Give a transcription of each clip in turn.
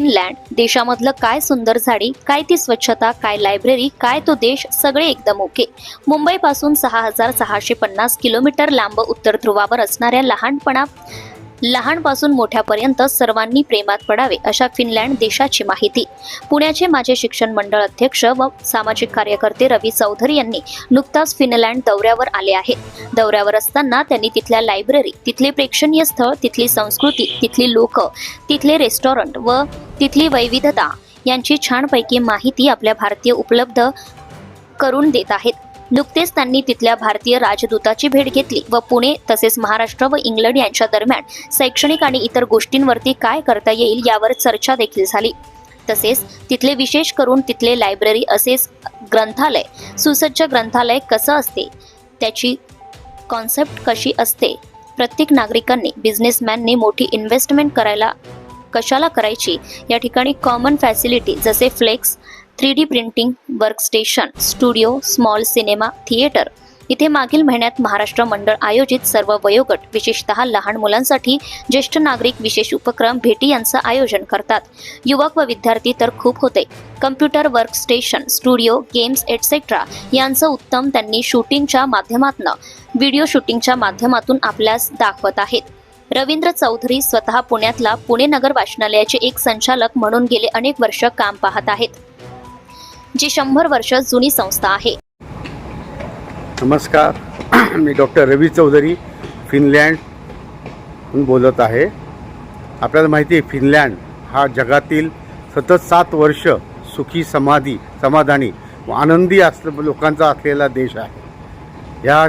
Finland. देशामधलं काय सुंदर झाडी काय ती स्वच्छता काय लायब्ररी काय तो देश सगळे एकदम ओके मुंबईपासून सहा हजार सहाशे पन्नास किलोमीटर लांब उत्तर ध्रुवावर असणाऱ्या लहानपणा लहानपासून मोठ्यापर्यंत सर्वांनी प्रेमात पडावे अशा फिनलँड देशाची माहिती. पुण्याचे माजी शिक्षण मंडळ अध्यक्ष व सामाजिक कार्यकर्ते रवी चौधरी यांनी नुकताच फिनलँड दौऱ्यावर आले आहेत. दौऱ्यावर असताना त्यांनी तिथल्या लायब्ररी तिथले प्रेक्षणीय स्थळ तिथली संस्कृती तिथली लोक तिथले रेस्टॉरंट व तिथली वैविधता यांची छानपैकी माहिती आपल्या भारतीय उपलब्ध करून देत आहेत. नुकतेच त्यांनी तिथल्या भारतीय राजदूताची भेट घेतली व पुणे तसेच महाराष्ट्र व इंग्लंड यांच्या दरम्यान शैक्षणिक आणि इतर गोष्टींवरती काय करता येईल यावर चर्चा देखील झाली. तसेच तिथले विशेष करून तिथले लायब्ररी असेच ग्रंथालय सुसज्ज ग्रंथालय कसं असते त्याची कॉन्सेप्ट कशी असते प्रत्येक नागरिकांनी बिझनेसमॅनने मोठी इन्व्हेस्टमेंट करायला कशाला करायची या ठिकाणी कॉमन फॅसिलिटी जसे flex three D printing workstation studio small cinema theatre इथे मागील महिन्यात महाराष्ट्र मंडळ आयोजित सर्व वयोगट विशेषतः लहान मुलांसाठी ज्येष्ठ नागरिक विशेष उपक्रम भेटी यांचं आयोजन करतात. युवक व विद्यार्थी तर खूप होते. Computer workstation studio games etcetera यांचं उत्तम त्यांनी शूटिंगच्या माध्यमातून व्हिडिओ शूटिंगच्या माध्यमातून आपल्यास दाखवत आहेत. रवींद्र चौधरी स्वतः पुण्यातला पुणे नगर वाचनालयाचे एक संचालक म्हणून गेले अनेक वर्ष काम पाहत आहेत. जी शंभर वर्ष जुनी संस्था आहे. नमस्कार. मी डॉक्टर रवी चौधरी फिनलँड बोलत आहे. आपल्याला माहिती आहे फिनलँड हा जगातील सतत सात वर्ष सुखी समाधी समाधानी व आनंदी अस लोकांचा असलेला देश आहे. या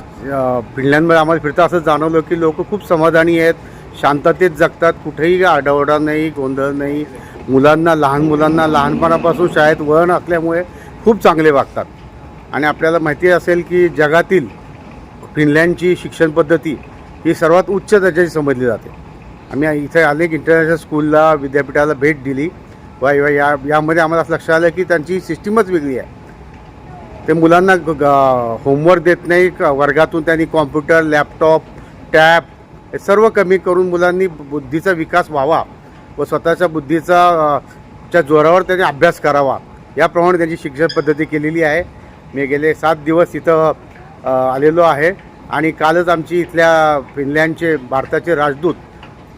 फिनलँडमध्ये आम्हाला फिरता असं जाणवलं की लोक खूप समाधानी आहेत शांततेत जगतात कुठेही आडाओरडा नाही गोंधळ नाही मुलांना लहान मुलांना लहानपणापासून शाळेत वळण असल्यामुळे खूप चांगले वागतात. आणि आपल्याला माहिती असेल की जगातील फिनलँडची शिक्षण पद्धती ही सर्वात उच्च दर्जाची समजली जाते. आम्ही इथे अनेक इंटरनॅशनल स्कूलला विद्यापीठाला भेट दिली. व या यामध्ये आम्हाला असं लक्षात आलं की त्यांची सिस्टीमच वेगळी आहे. ते मुलांना ग- होमवर्क देत नाही वर्गातून त्यांनी कॉम्प्युटर लॅपटॉप टॅब हे सर्व कमी करून मुलांनी बुद्धीचा विकास व्हावा. व स्वतःच्या बुद्धीचा च्या जोरावर त्यांनी अभ्यास करावा. याप्रमाणे त्यांची शिक्षण पद्धती केलेली आहे. मी गेले सात दिवस इथं आलेलो आहे. आणि कालच आमची इथल्या फिनलँडचे भारताचे राजदूत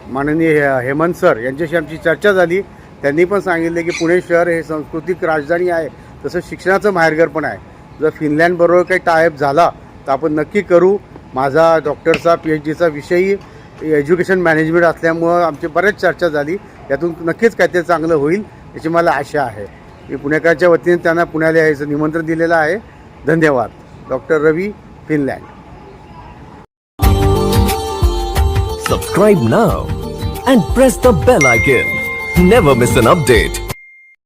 माननीय हे- हेमंत सर यांच्याशी आमची चर्चा झाली. त्यांनी पण सांगितले की पुणे शहर हे सांस्कृतिक राजधानी आहे तसं शिक्षणाचं माहेरघर पण आहे. जर फिनलँडबरोबर काही टायअप झाला तर आपण नक्की करू. माझा डॉक्टरचा पी एच डीचा विषयही एज्युकेशन मॅनेजमेंट असल्यामुळं आमची बऱ्याच चर्चा झाली. यातून नक्कीच काहीतरी चांगलं होईल याची मला आशा आहे. मी पुणेकरांच्या वतीने त्यांना पुण्याला यायचं निमंत्रण दिलेलं आहे. धन्यवाद. Doctor Ravi Finland. Subscribe now and press the bell icon never miss an update